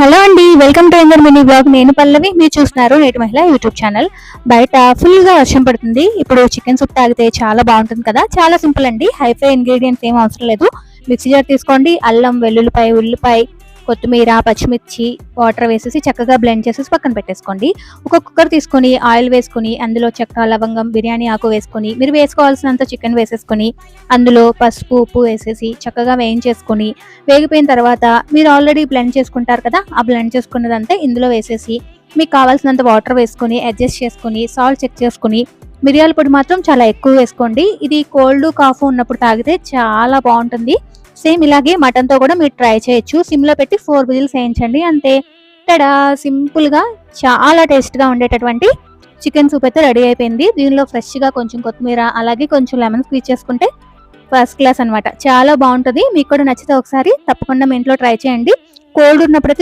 Hello అండి welcome to Inder mini blog. నేను పల్లవి. మీరు చూస్తున్నారు నేటి మహిళ యూట్యూబ్ ఛానల్. బయట ఫుల్గా వర్షం పడుతుంది. ఇప్పుడు చికెన్ సూప్ తాగితే చాలా బాగుంటుంది కదా. చాలా సింపుల్ అండి. హైఫై ఇంగ్రీడియంట్స్ ఏం అవసరం లేదు. మిక్సీ జార్ తీసుకోండి. అల్లం వెల్లుల్లిపాయ ఉల్లిపాయ కొత్తిమీర పచ్చిమిర్చి వాటర్ వేసేసి చక్కగా బ్లెండ్ చేసేసి పక్కన పెట్టేసుకోండి. ఒక కుక్కర్ తీసుకొని ఆయిల్ వేసుకొని అందులో చెక్క లవంగం బిర్యానీ ఆకు వేసుకొని మీరు వేసుకోవాల్సినంత చికెన్ వేసేసుకొని అందులో పసుపు ఉప్పు వేసేసి చక్కగా వేయించేసుకొని వేగిపోయిన తర్వాత మీరు ఆల్రెడీ బ్లెండ్ చేసుకుంటారు కదా ఆ బ్లెండ్ చేసుకున్నదంతా ఇందులో వేసేసి మీకు కావాల్సినంత వాటర్ వేసుకొని అడ్జస్ట్ చేసుకొని సాల్ట్ చెక్ చేసుకొని మిరియాల పొడి మాత్రం చాలా ఎక్కువ వేసుకోండి. ఇది కోల్డ్ కాఫ్ ఉన్నప్పుడు తాగితే చాలా బాగుంటుంది. సేమ్ ఇలాగే మటన్తో కూడా మీరు ట్రై చేయొచ్చు. సిమ్లో పెట్టి ఫోర్ విజిల్స్ వేయించండి. అంతే. ఇక్కడ సింపుల్గా చాలా టేస్ట్గా ఉండేటటువంటి చికెన్ సూప్ అయితే రెడీ అయిపోయింది. దీనిలో ఫ్రెష్గా కొంచెం కొత్తిమీర అలాగే కొంచెం లెమన్ స్క్వీజ్ చేసుకుంటే ఫస్ట్ క్లాస్ అన్నమాట. చాలా బాగుంటుంది. మీకు కూడా నచ్చితే ఒకసారి తప్పకుండా మీ ఇంట్లో ట్రై చేయండి. కోల్డ్ ఉన్నప్పుడైతే